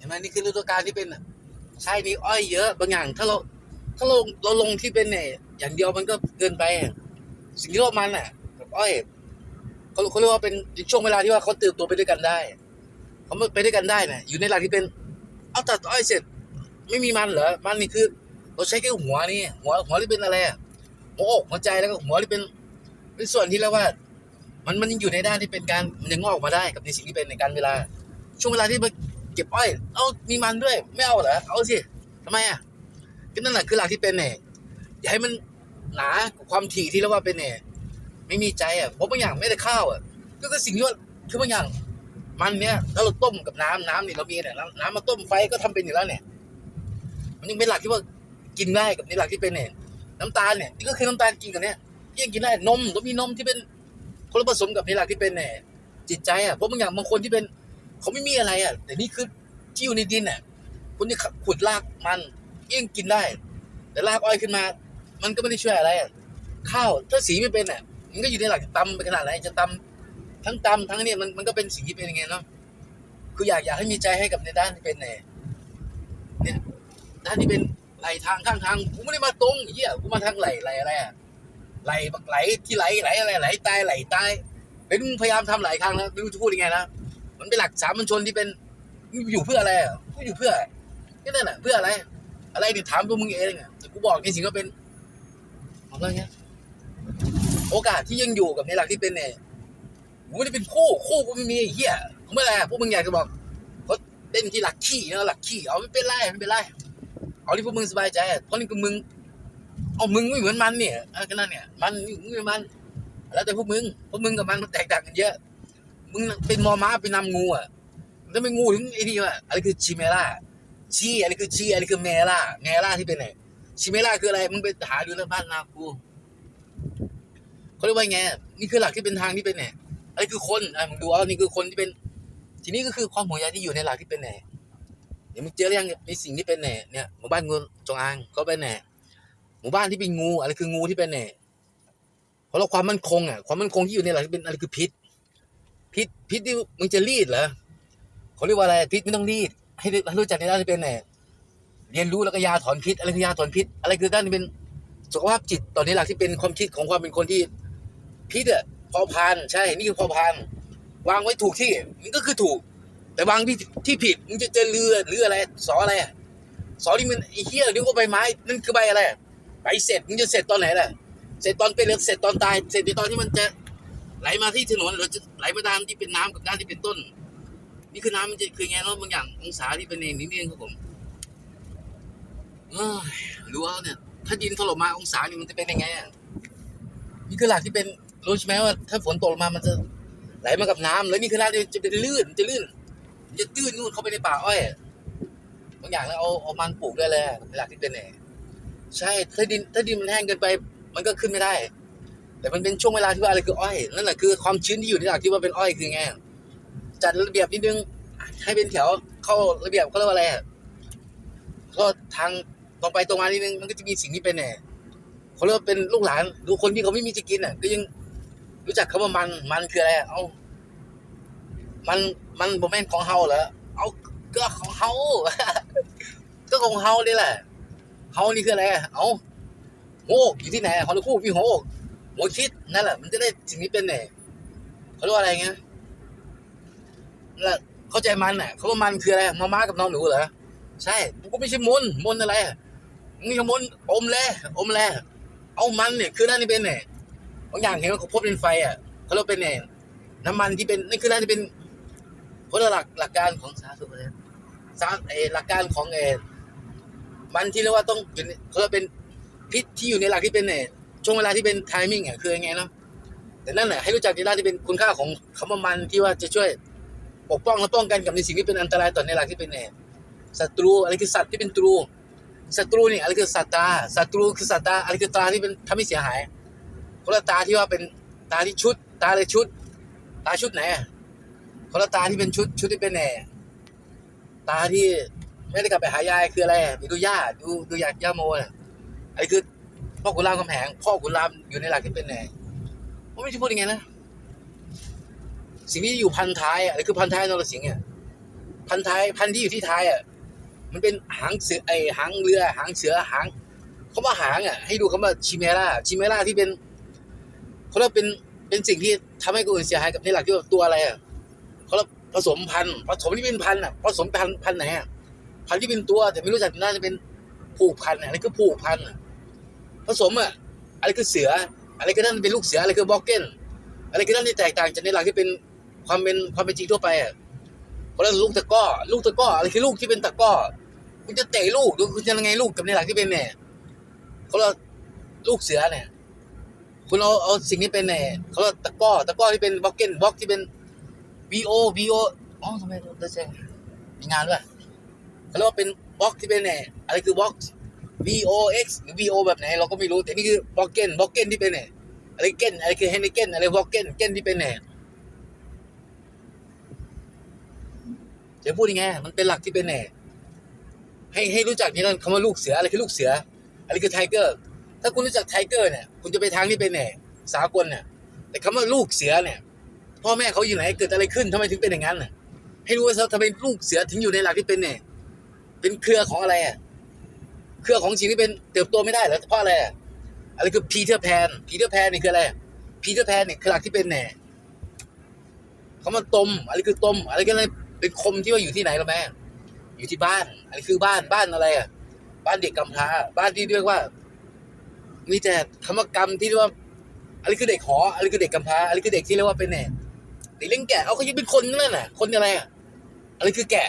เห็นไหมนี่คือฤดูกาลที่เป็นใช่มีอ้อยเยอะบางอย่าง ถ้าเราถ้าเราเราลงที่เป็นเนี่ยอย่างเดียวมันก็เกินไป สิ่งที่เรามันอะกับอ้อยเขาเขาเรียกว่าเป็นช่วงเวลาที่ว่าเขาเติบโตไปด้วยกันได้เขาไปด้วยกันได้เนี่ยอยู่ในหลักที่เป็น เอาตัดอ้อยเสร็จ ไม่มีมันเหรอมันนี่คือ เราใช้แค่หัวนี่หัวหัวที่เป็นอะไรอะหัวอกหัวใจแล้วก็หัวที่เป็นเป็นส่วนที่เรียกว่า มันมันยังอยู่ในด้านที่เป็นการมันยังงอกออกมาได้กับในสิ่งที่เป็นในการเวลา ช่วงเวลาที่มาเก็บอ้อยเอามีมันด้วย ไม่เอาเหรอเอาสิทำไมอะก็นั่นแหละคือหลักที่เป็นเนี่ยอย่าให้มันหนาความถี่ที่เรียกว่าเป็นเนี่ยไม่มีใจอะเพราะบางอย่างไม่ได้ข้าวอะก็คือสิ่งที่ว่าคือบางอย่าง มันเนี่ยถ้าเราต้มกับน้ำน้ำนี่เรามีเนี่ยน้ำมาต้มไฟก็ทำเป็นอยู่แล้วเนี่ย มันยังเป็นหลักที่ว่ากินได้กับในหลักที่เป็นเนี่ยน้ำตาลเนี่ยนี่ก็คือน้ำตาลกินกับเนี่ยยังกินได้นมก็มีนมที่เป็นคนผสมกับในหลักที่เป็นเนี่ยจิตใจอะเพราะบางอย่างบางคนที่เป็น เขาไม่มีอะไรอะ แต่นี่คือที่อยู่ในดินอะคนที่ขุดรากมันยังกินได้ แต่รากอ้อยขึ้นมา มันก็ไม่ได้ช่วยอะไรอะข้าวถ้าสีไม่เป็นอะ มันก็อยู่ในหลักตำไปขนาดไหนจะตำทั้งตำทั้งเนี่ยมันมันก็เป็นสีเป็นยังไงเนาะคืออยากอยากให้มีใจให้กับในด้านที่เป็นเนี่ยเนี่ยด้านที่เป็นไหลทางข้างทางกูไม่ได้มาตรงเหี้ยกูมาทางไหลไหลอะไรอะไหลบักไหลที่ไหลไหลอะไรไหลตายไหลตายเป็นพยายามทำหลายครั้งแล้วไม่รู้จะพูดยังไงนะ มันเป็นหลักสามัญชนที่เป็นอยู่เพื่ออะไรอะกูอยู่เพื่อแค่นั้นแหละเพื่ออะไร อะไรนี่ถามตัวมึงเองอะแต่กูบอกในสิ่งก็เป็นอาเรื่องเงี้ยโอกาสที่ยังอยู่กับในหลักที่เป็นเนี่ยกูไม่ได้เป็นคู่คู่กูไม่มีเหี้ยกูไม่อะไรพวกมึงอยากจะบอกเขาเล่นที่หลักขี้นะหลักขี้เอาไม่เป็นไรไม่เป็นไรเอาที่พวกมึงสบายใจเพราะนี่ก็มึงเอามึงไม่เหมือนมันเนี่ยเออก็นั่นเนี่ยมันมึงไม่เหมือนมัน แล้วแต่พวกมึงพวกมึงกับมันมันแตกต่างกันเยอะ มึงเป็นมอม้าเป็นนำงูอะถ้าไม่งูถึงไอ้นี่ว่ะอะไรคือชิเมล่าชีอะไรคือชีอะไรคือเมล่าเมล่าที่เป็นไหนชิเมล่าคืออะไรมึงไปหาดูแล้วบ้านนากูเขาเรียกว่าไงนี่คือหลักที่เป็นทางที่เป็นไหนอะไรคือคนอะมึงดูเอานี่คือคนที่เป็น ทีนี้ก็คือความหัวใจที่อยู่ในหลักที่เป็นไหนเดี๋ยวมึงเจอหรืองในสิ่งที่เป็นแหน่เนี่ยหมู่บ้านงูจงอางเขาเป็นแหน่หมู่บ้านที่เป็นงูอะไรคืองูที่เป็นแหน่เพราะเราความมั่นคงอะความมั่นคงที่อยู่ในหลักที่เป็นอะไรคือพิษ พิษพิษที่มึงจะรีดเหรอเขาเรียกว่าอะไรพิษไม่ต้องรีด ให้รู้จักในด้านที่เป็นแหน่เรียนรู้แล้วก็ยาถอนพิษอะไรคือยาถอนพิษ อะไรคือด้านที่เป็นสุขภาพจิตตอนนี้หลักที่เป็นความคิดของความเป็นคนที่พิษอะพอพานใช่นี่คือพอพานวางไว้ถูกที่มันก็คือถูก แต่บางที่ที่ผิดมึงจะเจอเรือหรืออะไรสออะไรสอที่มันไอ้เหี้ยเรียกว่าใบไม้นั่นคือใบอะไรใบเสร็จมึงจะเสร็จตอนไหนล่ะเสร็จตอนเป็นหรือเสร็จตอนตาย เสร็จในตอนที่มันจะ ไหลมาที่ถนนหรือจะไหลมาด้านที่เป็นน้ำกับด้านที่เป็นต้น นี่คือน้ำมันจะคือไงเนาะบางอย่างองศาที่เป็นเองนิดนึงครับผมรู้ว่าเนี่ย ถ้าดินถล่มมาองศานี่มันจะเป็นยังไงอะนี่คือหลักที่เป็นรู้ใช่ไหมว่า ถ้าฝนตกมามันจะไหลมากับน้ำแล้วนี่คือน้ำจะเป็นลื่นจะลื่นจะตื้นนู่นเข้าไปในป่าอ้อยบางอย่างแล้วเอาเอามันปลูกได้เลยหลักที่เป็นเนี่ยใช่ถ้าดินถ้าดินมันแห้งเกินไป มันก็ขึ้นไม่ได้ แต่มันเป็นช่วงเวลาที่ว่าอะไรคืออ้อยนั่นแหละคือความชื้นที่อยู่ในหลักที่ว่าเป็นอ้อยคือไงจัดระเบียบนิดนึง ให้เป็นแถวเข้าระเบียบเขาเรียกว่าอะไรก็ทางตรงไปตรงมานิดนึงมันก็จะมีสิ่งที่เป็นเนี่ยเขาเรียกว่าเป็นลูกหลานดูคนที่เขาไม่มีจะกินอะ ก็ยังรู้จักคำว่ามันมันคืออะไรเอามันมันโมเมนต์ของเฮาเหรอเอาก็ของเฮาก็ของเฮานี่แหละเฮานี่คืออะไรเอาโหกอยู่ที่ไหนฮอลลีคูดพี่โหก หัวคิดนั่นแหละ มันจะได้สิ่งนี้เป็นเนี่ยเขาเรียกว่าอะไรเงี้ยนั่นแหละเข้าใจมันน่ะเขาว่ามันคืออะไรมาม้ากับน้องหนูเหรอใช่กูก็ไม่ใช่มนมนอะไรมึงจะมนอมแลอมแลเอามันเนี่ยคือนั่นนี่เป็นเนี่ยบางอย่างเห็นว่าเขาพบเป็นไฟอะเขาเรียกเป็นเนี่ยน้ำมันที่เป็นนี่คือน่าจะเป็นเพราะหลักหลักการของสาธารณสุขเลยสาเออหลักการของเอมันที่เรียกว่าต้องอยู่ในเขาเรียกเป็นพิษที่อยู่ในหลักที่เป็นเนี่ย ช่วงเวลาที่เป็นไทมิ่งอะคือยังไงเนาะแต่นั่นแหละให้รู้จักในด้านที่เป็นคุณค่าของคำว่ามันที่ว่าจะช่วยปกป้องและป้องกันกับในสิ่งที่เป็นอันตรายต่อในหลักที่เป็นเนศัตรูอะไรคือสัตว์ที่เป็นตรูศัตรูนี่อะไรคือสัตตาศัตรูคือสัตตาอะไรคือตาที่เป็นทำให้เสียหายคนละตาที่ว่าเป็นตาที่ชุด ตาเลยชุด ตาชุดไหนคนละตาที่เป็นชุดชุดที่เป็นแหน่ตาที่ไม่ได้กลับไปหายายคืออะไรไปดูย่าดูดูอยากย่าโมน่ะไอ้คือ พ่อขุนรามคำแหงพ่อขุนรามอยู่ในหลักที่เป็นแหน่ผมไม่ใช่พูดยังไงนะสิ่งที่อยู่พันท้ายอะไรคือพันท้ายนรสิงห์เนี่ยพันธุ์ไทยพันที่อยู่ที่ไทยอะมันเป็นหางเสือไอหางเรือ หางเสือหางเขาว่าหางอะ ให้ดูคำว่าชิเมล่าชิเมล่าที่เป็นเขาเรียกเป็นเป็นสิ่งที่ทำให้คนอื่นเสียหายกับในหลักที่ว่าตัวอะไรอะเขาเรียกผสมพันธุ์ผสมที่เป็นพันธุ์อะผสมพันธุ์พันธุ์ไหนอะพันธุ์ที่เป็นตัวแต่ไม่รู้จักน่าจะเป็นผูกพันธุ์อะอันนี้คือผูกพันธุ์อะ ผสมอะอะไรคือเสือ อะไรก็นั่นเป็นลูกเสืออะไรคือบล็อกเก้นอะไรก็นั่นที่แตกต่างจากในหลักที่เป็นความเป็นความเป็นจริงทั่วไปอะเพราะนั้นลูกตะก้อลูกตะก้ออะไรคือลูกที่เป็นตะก้อคุณจะเตะลูกคุณจะยังไงลูกกับในหลักที่เป็นเนี่ยเขาเรียกลูกเสือเนี่ย คุณเอาเอาสิ่งนี้เป็นเนี่ยเขาเรียกตะก้อตะก้อที่เป็นบล็อกเก้นบล็อกที่เป็น VO VO อ๋อทำไมเราแจ้งมีงานด้วยเขาเรียกว่าเป็นบล็อกที่เป็นเนี่ยอะไรคือบล็อก VOX หรือ VO แบบไหนเราก็ไม่รู้ แต่นี่คือบล็อกเก้นบล็อกเก้นที่เป็นเนี่ยอะไรเก้นอะไรคือเฮนเก้นอะไรบล็อกเก้นเก้นที่เป็นเนี่ยจะพูดยังไงมันเป็นหลักที่เป็นเนี่ยให้ให้รู้จักนี่นั่นคำว่าลูกเสืออะไรคือลูกเสือ อะไรคือไทเกอร์ ถ้าคุณรู้จักไทเกอร์เนี่ย คุณจะไปทางที่เป็นเนี่ยสากลเนี่ย แต่คำว่าลูกเสือเนี่ย พ่อแม่เขาอยู่ไหนเกิดอะไรขึ้นทำไมถึงเป็นอย่างนั้นน่ะให้รู้ว่าทำไมลูกเสือถึงอยู่ในหลักที่เป็นเนี่ยเป็นเครือของอะไรอะ เครือของสิ่งที่เป็นเติบโตไม่ได้แล้วเพราะอะไรอะไรคือพีเตอร์แพนพีเตอร์แพนนี่คืออะไรพีเตอร์แพนเนี่ยคือหลักที่เป็นเนี่ยเขามาตมอะไรคือตม อะไรกันอะไรเป็นคมที่ว่าอยู่ที่ไหนรู้ไหมอยู่ที่บ้านอะไรคือบ้านบ้านอะไรอะ บ้านเด็กกำพร้า บ้านที่เรียกว่า มีแต่คำว่ากรรมที่เรียกว่าอะไรคือเด็กหออะไรคือเด็กกำพร้าอะไรคือเด็กที่เรียกว่าเป็นเนี่ยเด็กเลี้ยงแกะเอาเขายังเป็นคนนั่นแหละคนอะไรอะอะไรคือแกะ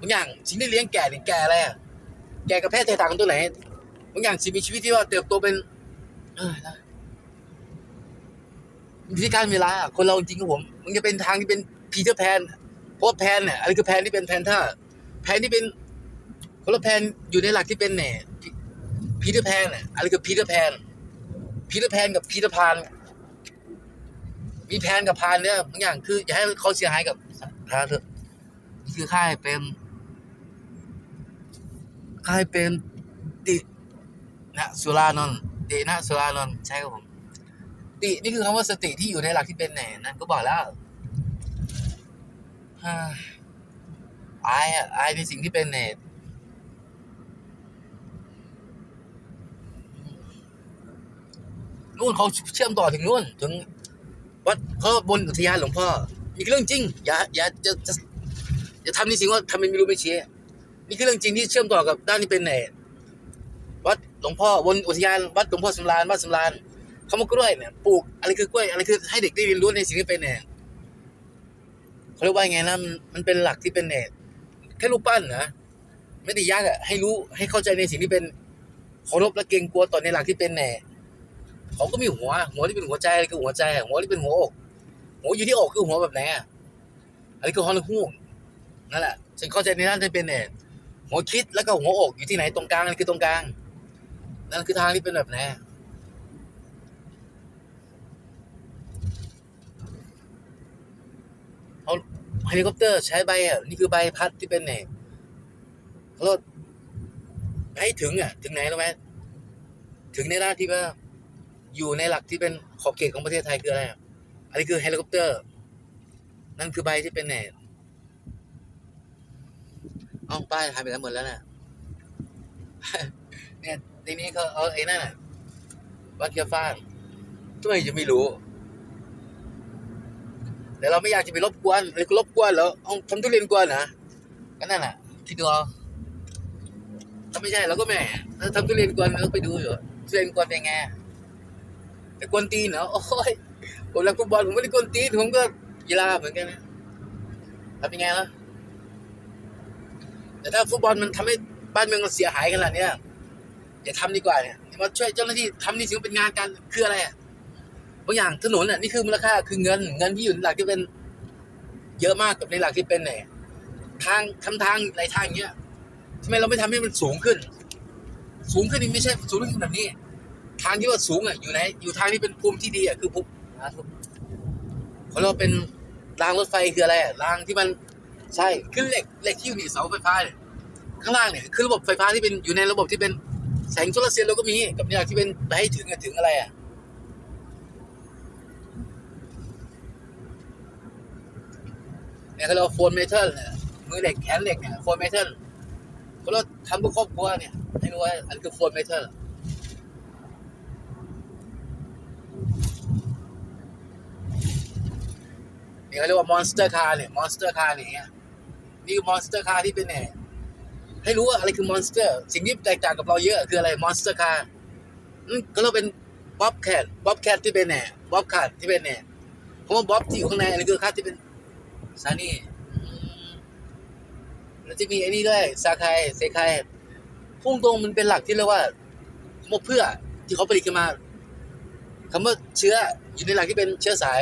บางอย่างสิ่งที่เลี้ยงแกะเนี่ยแกะอะไรอะ แกกับแพะแตกต่างกันตัวไหนบางอย่างสิ่งมีชีวิตที่ว่าเติบโตเป็น เออนะวิธีการเวลา คนเราจริงๆกับผม มันจะเป็นทางที่เป็นพีเตอร์แพนเพราะว่าแพนเนี่ยอะไรคือแพนที่เป็นแพนท่าแพนที่เป็นคนละแพนอยู่ในหลักที่เป็นเนี่ยพีเตอร์แพนเนี่ยอะไรคือพีเตอร์แพนพีเตอร์แพนกับพีเตอร์พานมีแพนกับพานเนี่ยบางอย่างคือ อย่าให้เขาเสียหายกับพาเถอะนี่คือค่ายเป็น ค่ายเป็นตินะสุรานนท์ตินะสุรานนท์ใช่ครับผมตินี่คือคำว่าสติที่อยู่ในหลักที่เป็นแหนนั่นก็บอกแล้วอายอะอายในสิ่งที่เป็นแหนนู่นเขาเชื่อมต่อถึงนู่นถึงวัดเขาบนอุทยานหลวงพ่อนี่คือเรื่องจริง อย่าอย่าจะจะอย่าทำนี่สิ่งว่าทำเป็นไม่รู้ไม่ชี้ นี่คือเรื่องจริงที่เชื่อมต่อกับด้านนี้เป็นไหนวัดหลวงพ่อบนอุทยานวัดหลวงพ่อสำราญวัดสำราญคำว่ากล้วยเนี่ยปลูกอะไรคือกล้วยอะไรคือให้เด็กได้เรียนรู้ในสิ่งที่เป็นเนี่ยเขาเรียกว่าไงนะมันเป็นหลักที่เป็นเนี่ยแค่รูปปั้นนะไม่ได้ยากอะให้รู้ให้เข้าใจในสิ่งที่เป็นเคารพและเกรงกลัวต่อในหลักที่เป็นเนี่ยเขาก็มีหัว หัวที่เป็นหัวใจอะไรคือหัวใจ หัวที่เป็นหัวอก หัวอยู่ที่อกคือหัวแบบไหนอะอันนี้คือฮอนฮูกนั่นแหละฉันเข้าใจในด้านที่เป็นเนี่ย หัวคิดแล้วก็หัวอกอยู่ที่ไหนตรงกลางนั่นคือตรงกลาง นั่นคือทางที่เป็นแบบไหนเอาเฮลิคอปเตอร์ใช้ใบอะนี่คือใบพัดที่เป็นเนี่ยรถให้ถึงอะ ถึงไหนรู้ไหมถึงในด้านที่ว่าอยู่ในหลักที่เป็นขอบเขตของประเทศไทยคืออะไรอันนี้คือเฮลิคอปเตอร์ นั่นคือใบที่เป็นแหน่ เอาป้ายหายไปแล้วหมดแล้วน่ะเนี่ยทีนี้เขาเอาไอ้นั่นน่ะวัดเกียร์ฟ้าทำไมจะไม่รู้ แต่เราไม่อยากจะไปรบกวนเลยรบกวนแล้วเอาทำทุเรียนกวนนะก็นั่นแหละคิดดูเอาถ้าไม่ใช่เราก็แหม่ถ้าทำทุเรียนกวนเราไปดูอยู่ทุเรียนกวนเป็นไงแต่กวนตีนเหรอโอ้ยผมรักฟุตบอลผมไม่ได้กวนตีนผมก็กีฬาเหมือนกันนะทำยังไงล่ะ แต่ถ้าฟุตบอลมันทำให้บ้านเมืองเราเสียหายขนาดเนี้ยอย่าทำดีกว่าเนี่ยมาช่วยเจ้าหน้าที่ทำนี่ถือเป็นงานกันคืออะไรอะบางอย่างถนนอะนี่คือมูลค่าคือเงิน เงินที่อยู่ในหลักที่เป็น เยอะมากกับในหลักที่เป็นเนี่ยทางทำทางหลายทางอย่างเงี้ยทำไมเราไม่ทำให้มันสูงขึ้น สูงขึ้นนี่ไม่ใช่สูงขึ้นแบบนี้ ทางที่ว่าสูงอะอยู่ไหนอยู่ทางที่เป็นภูมิที่ดีอะคือภูมินะครับเขาเรียกว่าเป็นรางรถไฟคืออะไรรางที่มัน ใช่คือเหล็กเหล็กที่อยู่ในเสาไฟฟ้าเนี่ยข้างล่างเนี่ยคือระบบไฟฟ้าที่เป็นอยู่ในระบบที่เป็นแสงโซลาร์เซลล์เราก็มีกับเนี่ยที่เป็นไปให้ถึงอะถึงอะไรอะเนี่ยเขาเรียกว่าโฟนเมทัลเนี่ยมือเหล็กแขนเหล็กเนี่ยโฟนเมทัลเขาเราทำเพื่อครอบครัวเนี่ยให้รู้ว่าอันคือโฟนเมทัลนี่ยเขาเรียกว่ามอนสเตอร์คาร์เนี่ยมอนสเตอร์คาร์เนี่ย นี่คือมอนสเตอร์คาร์ที่เป็นเนี่ยให้รู้ว่าอะไรคือมอนสเตอร์ สิ่งที่แตกต่างกับเราเยอะคืออะไรมอนสเตอร์คาร์ก็เราเป็นบ๊อบแคทบ๊อบแคทที่เป็นเนี่ยบ๊อบคาร์ที่เป็นเนี่ยเพราะว่าบ๊อบที่อยู่ข้างในอันนี้คือคาร์ที่เป็นซานี่แล้วจะมีไอ้นี่ด้วยซาคายเซคายพุ่งตรงมันเป็นหลักที่เรียกว่าคำว่าเพื่อที่เขาผลิตขึ้นมาคำว่าเชื้ออยู่ในหลักที่เป็นเชื้อสาย